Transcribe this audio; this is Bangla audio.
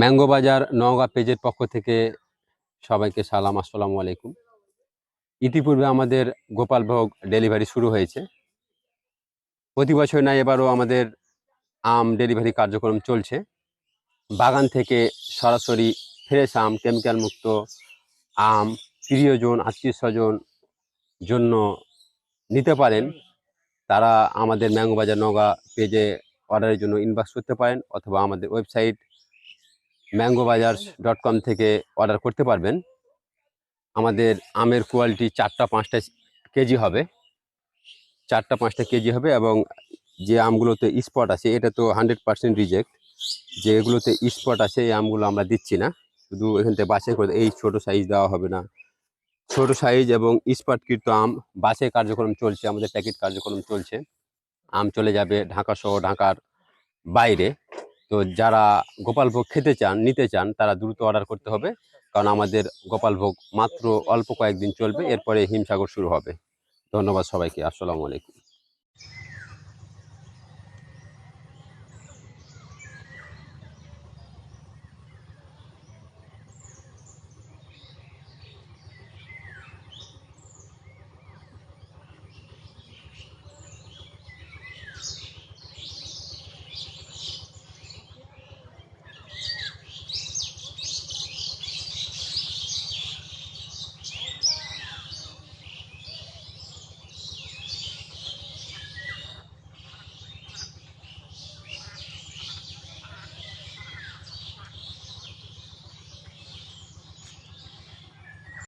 ম্যাঙ্গো বাজার নওগাঁ পেজের পক্ষ থেকে সবাইকে সালাম, আসসালামু আলাইকুম। ইতিপূর্বে আমাদের গোপালভোগ ডেলিভারি শুরু হয়েছে। প্রতি বছর নাই এবারও আমাদের আম ডেলিভারি কার্যক্রম চলছে। বাগান থেকে সরাসরি ফ্রেশ আম, কেমিক্যাল মুক্ত আম প্রিয়জন আত্মীয় স্বজন জন্য নিতে পারেন। তারা আমাদের ম্যাঙ্গো বাজার নওগাঁ পেজে অর্ডারের জন্য ইনবক্স করতে পারেন অথবা আমাদের website mango Bazar dot com থেকে অর্ডার করতে পারবেন। আমাদের আমের কোয়ালিটি চারটা পাঁচটা কেজি হবে। চারটা পাঁচটা কেজি হবে এবং যে আমগুলোতে স্পট আছে, এটা তো হান্ড্রেড পার্সেন্ট রিজেক্ট যেগুলোতে স্পট আছে, এই আমগুলো আমরা দিচ্ছি না। শুধু এখান থেকে বাছাই করে, এই ছোট সাইজ দেওয়া হবে না। ছোট সাইজ এবং স্পটকৃত আম, বাছাই কার্যক্রম চলছে, আমাদের প্যাকেট কার্যক্রম চলছে। আম চলে যাবে ঢাকা সহ ঢাকার বাইরে। তো যারা গোপালভোগ খেতে চান, নিতে চান, তারা দ্রুত অর্ডার করতে হবে। কারণ আমাদের গোপালভোগ মাত্র অল্প কয়েকদিন চলবে, এরপরে হিমসাগর শুরু হবে। ধন্যবাদ সবাইকে। আসসালামু আলাইকুম।